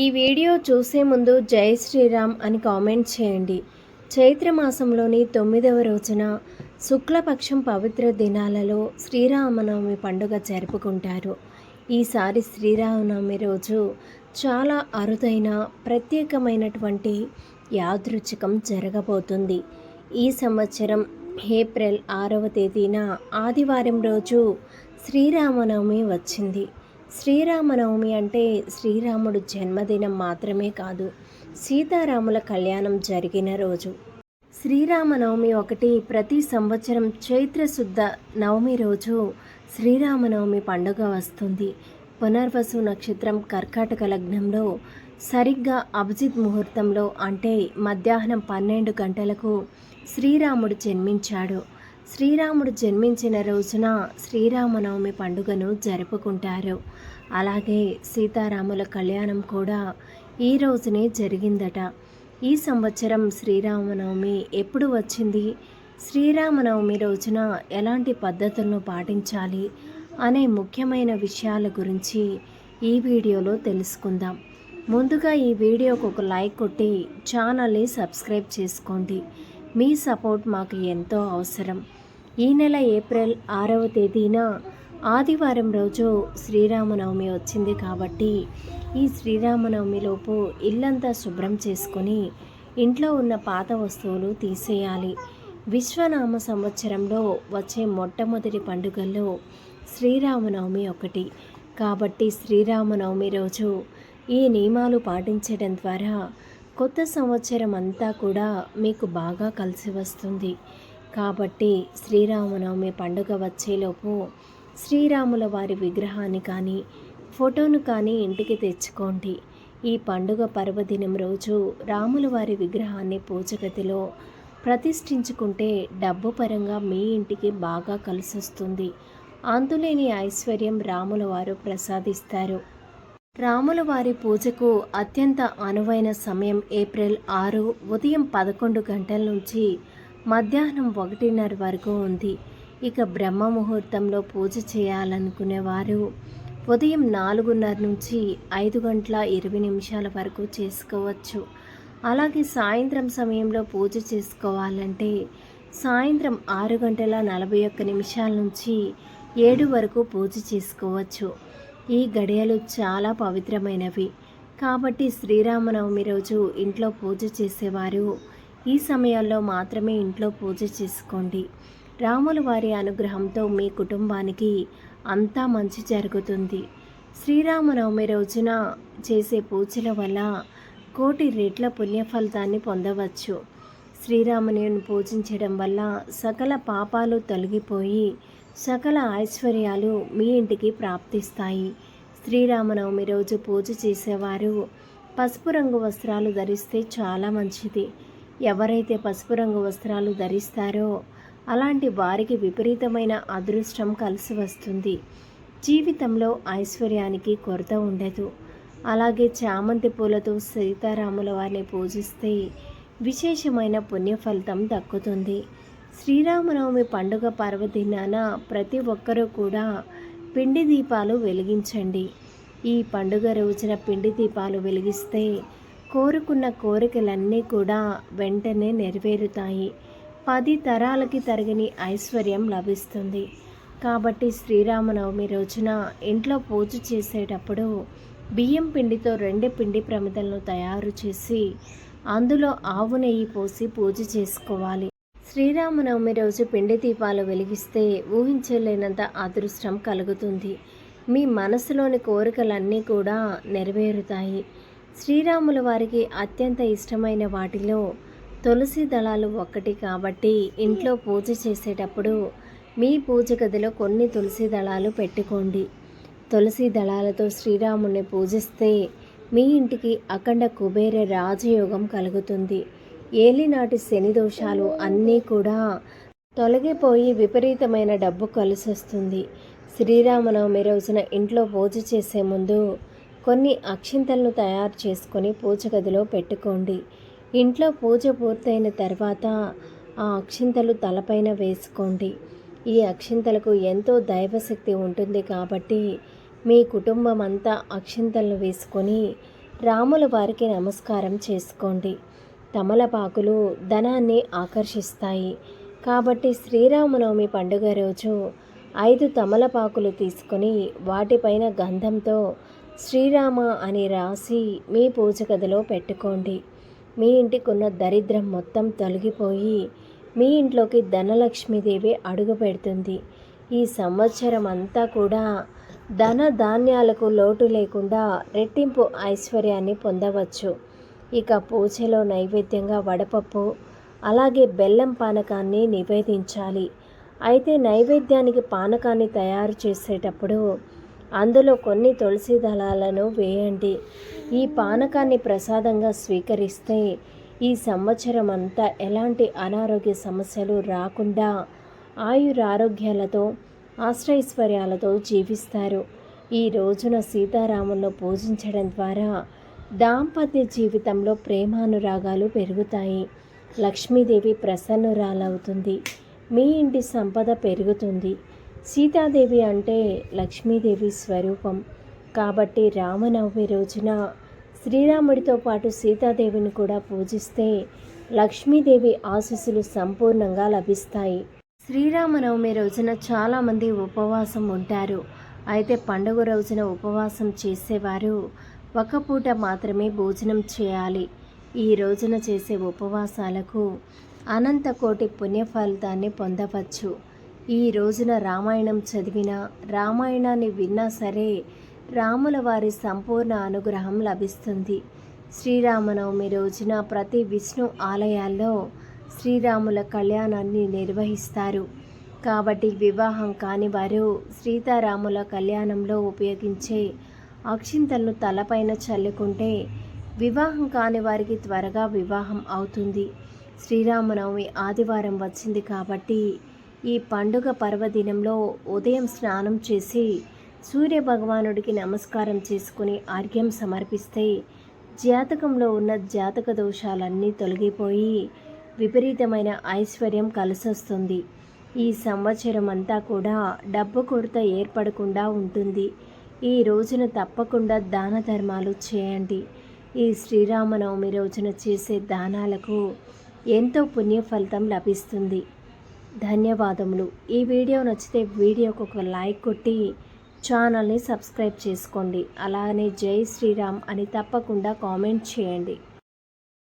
ఈ వీడియో చూసే ముందు జై శ్రీరామ్ అని కామెంట్ చేయండి. చైత్ర మాసంలోని తొమ్మిదవ రోజున శుక్లపక్షం పవిత్ర దినాలలో శ్రీరామనవమి పండుగ జరుపుకుంటారు. ఈసారి శ్రీరామనవమి రోజు చాలా అరుదైన ప్రత్యేకమైనటువంటి యాదృచ్ఛికం జరగబోతుంది. ఈ సంవత్సరం ఏప్రిల్ ఆరవ తేదీన ఆదివారం రోజు శ్రీరామనవమి వచ్చింది. శ్రీరామనవమి అంటే శ్రీరాముడు జన్మదినం మాత్రమే కాదు సీతారాముల కళ్యాణం జరిగిన రోజు. శ్రీరామనవమి ఒకటి ప్రతి సంవత్సరం చైత్రశుద్ధ నవమి రోజు శ్రీరామనవమి పండుగ వస్తుంది. పునర్వసు నక్షత్రం కర్కాటక లగ్నంలో సరిగ్గా అభిజిత్ ముహూర్తంలో అంటే మధ్యాహ్నం పన్నెండు గంటలకు శ్రీరాముడు జన్మించాడు. శ్రీరాముడు జన్మించిన రోజున శ్రీరామనవమి పండుగను జరుపుకుంటారు. అలాగే సీతారాముల కళ్యాణం కూడా ఈ రోజునే జరిగిందట. ఈ సంవత్సరం శ్రీరామనవమి ఎప్పుడు వచ్చింది? శ్రీరామనవమి రోజున ఎలాంటి పద్ధతులను పాటించాలి అనే ముఖ్యమైన విషయాల గురించి ఈ వీడియోలో తెలుసుకుందాం. ముందుగా ఈ వీడియోకు ఒక లైక్ కొట్టి ఛానల్ని సబ్స్క్రైబ్ చేసుకోండి. మీ సపోర్ట్ మాకు ఎంతో అవసరం. ఈ నెల ఏప్రిల్ ఆరవ తేదీన ఆదివారం రోజు శ్రీరామనవమి వచ్చింది కాబట్టి ఈ శ్రీరామనవమిలోపు ఇల్లంతా శుభ్రం చేసుకొని ఇంట్లో ఉన్న పాత వస్తువులు తీసేయాలి. విశ్వనామ సంవత్సరంలో వచ్చే మొట్టమొదటి పండుగల్లో శ్రీరామనవమి ఒకటి. కాబట్టి శ్రీరామనవమి రోజు ఈ నియమాలు పాటించడం ద్వారా కొత్త సంవత్సరం అంతా కూడా మీకు బాగా కలిసి వస్తుంది. కాబట్టి శ్రీరామనవమి పండుగ వచ్చేలోపు శ్రీరాముల వారి విగ్రహాన్ని కానీ ఫోటోను కానీ ఇంటికి తెచ్చుకోండి. ఈ పండుగ పర్వదినం రోజు రాముల వారి విగ్రహాన్ని పూజగతిలో ప్రతిష్ఠించుకుంటే డబ్బు పరంగా మీ ఇంటికి బాగా కలిసొస్తుంది. అంతులేని ఐశ్వర్యం రాముల వారు ప్రసాదిస్తారు. రాముల వారి పూజకు అత్యంత అనువైన సమయం ఏప్రిల్ ఆరు ఉదయం పదకొండు గంటల నుంచి మధ్యాహ్నం ఒకటిన్నర వరకు ఉంది. ఇక బ్రహ్మ ముహూర్తంలో పూజ చేయాలనుకునేవారు ఉదయం నాలుగున్నర నుంచి ఐదు గంటల ఇరవై నిమిషాల వరకు చేసుకోవచ్చు. అలాగే సాయంత్రం సమయంలో పూజ చేసుకోవాలంటే సాయంత్రం ఆరు గంటల నలభై ఒక్క నిమిషాల నుంచి ఏడు వరకు పూజ చేసుకోవచ్చు. ఈ గడియలు చాలా పవిత్రమైనవి. కాబట్టి శ్రీరామనవమి రోజు ఇంట్లో పూజ చేసేవారు ఈ సమయాల్లో మాత్రమే ఇంట్లో పూజ చేసుకోండి. రాముల వారి అనుగ్రహంతో మీ కుటుంబానికి అంతా మంచి జరుగుతుంది. శ్రీరామనవమి రోజున చేసే పూజల వల్ల కోటి రెట్ల పుణ్యఫలితాన్ని పొందవచ్చు. శ్రీరామునిని పూజించడం వల్ల సకల పాపాలు తొలగిపోయి సకల ఐశ్వర్యాలు మీ ఇంటికి ప్రాప్తిస్తాయి. శ్రీరామనవమి రోజు పూజ చేసేవారు పసుపు రంగు వస్త్రాలు ధరిస్తే చాలా మంచిది. ఎవరైతే పసుపు రంగు వస్త్రాలు ధరిస్తారో అలాంటి వారికి విపరీతమైన అదృష్టం కలిసి వస్తుంది. జీవితంలో ఐశ్వర్యానికి కొరత ఉండదు. అలాగే చామంతి పూలతో సీతారాముల వారిని పూజిస్తే విశేషమైన పుణ్యఫలితం దక్కుతుంది. శ్రీరామనవమి పండుగ పర్వదినాన ప్రతి ఒక్కరూ కూడా పిండి దీపాలు వెలిగించండి. ఈ పండుగ రోజున పిండి దీపాలు వెలిగిస్తే కోరుకున్న కోరికలన్నీ కూడా వెంటనే నెరవేరుతాయి. పది తరాలకి తరగని ఐశ్వర్యం లభిస్తుంది. కాబట్టి శ్రీరామనవమి రోజున ఇంట్లో పూజ చేసేటప్పుడు బియ్యం పిండితో రెండు పిండి ప్రమిదలను తయారు చేసి అందులో ఆవు నెయ్యి పోసి పూజ చేసుకోవాలి. శ్రీరామనవమి రోజు పిండి దీపాలు వెలిగిస్తే ఊహించలేనంత అదృష్టం కలుగుతుంది. మీ మనసులోని కోరికలన్నీ కూడా నెరవేరుతాయి. శ్రీరాముల వారికి అత్యంత ఇష్టమైన వాటిలో తులసి దళాలు ఒక్కటి కాబట్టి ఇంట్లో పూజ చేసేటప్పుడు మీ పూజ గదిలో కొన్ని తులసి దళాలు పెట్టుకోండి. తులసి దళాలతో శ్రీరాముని పూజిస్తే మీ ఇంటికి అఖండ కుబేర రాజయోగం కలుగుతుంది. ఏలినాటి శని దోషాలు అన్నీ కూడా తొలగిపోయి విపరీతమైన డబ్బు కలిసొస్తుంది. శ్రీరామనవమి రోజున ఇంట్లో పూజ చేసే ముందు కొన్ని అక్షింతలను తయారు చేసుకొని పూజ గదిలో పెట్టుకోండి. ఇంట్లో పూజ పూర్తయిన తర్వాత ఆ అక్షింతలు తలపైన వేసుకోండి. ఈ అక్షింతలకు ఎంతో దైవశక్తి ఉంటుంది కాబట్టి మీ కుటుంబం అంతా అక్షింతలను వేసుకొని రాముల వారికి నమస్కారం చేసుకోండి. తమలపాకులు ధనాన్ని ఆకర్షిస్తాయి. కాబట్టి శ్రీరామనవమి పండుగ రోజు ఐదు తమలపాకులు తీసుకొని వాటిపైన గంధంతో శ్రీరామ అని రాసి మీ పూజ గదిలో పెట్టుకోండి. మీ ఇంటికున్న దరిద్రం మొత్తం తొలగిపోయి మీ ఇంట్లోకి ధనలక్ష్మీదేవి అడుగు పెడుతుంది. ఈ సంవత్సరం అంతా కూడా ధన ధాన్యాలకు లోటు లేకుండా రెట్టింపు ఐశ్వర్యాన్ని పొందవచ్చు. ఇక పూజలో నైవేద్యంగా వడపప్పు అలాగే బెల్లం పానకాన్ని నివేదించాలి. అయితే నైవేద్యానికి పానకాన్ని తయారు చేసేటప్పుడు అందులో కొన్ని తులసి దళాలను వేయండి. ఈ పానకాన్ని ప్రసాదంగా స్వీకరిస్తే ఈ సంవత్సరం అంతా ఎలాంటి అనారోగ్య సమస్యలు రాకుండా ఆయురారోగ్యాలతో ఆశ్రైశ్వర్యాలతో జీవిస్తారు. ఈ రోజున సీతారాములను పూజించడం ద్వారా దాంపత్య జీవితంలో ప్రేమానురాగాలు పెరుగుతాయి. లక్ష్మీదేవి ప్రసన్నురాలవుతుంది. మీ ఇంటి సంపద పెరుగుతుంది. సీతాదేవి అంటే లక్ష్మీదేవి స్వరూపం. కాబట్టి రామనవమి రోజున శ్రీరాముడితో పాటు సీతాదేవిని కూడా పూజిస్తే లక్ష్మీదేవి ఆశీస్సులు సంపూర్ణంగా లభిస్తాయి. శ్రీరామనవమి రోజున చాలామంది ఉపవాసం ఉంటారు. అయితే పండుగ రోజున ఉపవాసం చేసేవారు ఒక పూట మాత్రమే భోజనం చేయాలి. ఈ రోజున చేసే ఉపవాసాలకు అనంత కోటి పుణ్య ఫలితాన్ని పొందవచ్చు. ఈ రోజున రామాయణం చదివినా రామాయణాన్ని విన్నా సరే రాముల వారి సంపూర్ణ అనుగ్రహం లభిస్తుంది. శ్రీరామనవమి రోజున ప్రతి విష్ణు ఆలయాల్లో శ్రీరాముల కళ్యాణాన్ని నిర్వహిస్తారు. కాబట్టి వివాహం కాని వారు సీతారాముల కళ్యాణంలో ఉపయోగించే అక్షింతలను తలపైన చల్లుకుంటే వివాహం కాని వారికి త్వరగా వివాహం అవుతుంది. శ్రీరామనవమి ఆదివారం వచ్చింది కాబట్టి ఈ పండుగ పర్వదినంలో ఉదయం స్నానం చేసి సూర్య భగవానుడికి నమస్కారం చేసుకుని ఆర్ఘ్యం సమర్పిస్తే జాతకంలో ఉన్న జాతక దోషాలన్నీ తొలగిపోయి విపరీతమైన ఐశ్వర్యం కలిసొస్తుంది. ఈ సంవత్సరం అంతా కూడా డబ్బు కొరత ఏర్పడకుండా ఉంటుంది. ఈ రోజున తప్పకుండా దాన ధర్మాలు చేయండి. ఈ శ్రీరామనవమి రోజున చేసే దానాలకు ఎంతో పుణ్య ఫలితం లభిస్తుంది. ధన్యవాదములు. ఈ వీడియో నచ్చితే వీడియోకు ఒక లైక్ కొట్టి ఛానల్ని సబ్స్క్రైబ్ చేసుకోండి. అలానే జై శ్రీరామ్ అని తప్పకుండా కామెంట్ చేయండి.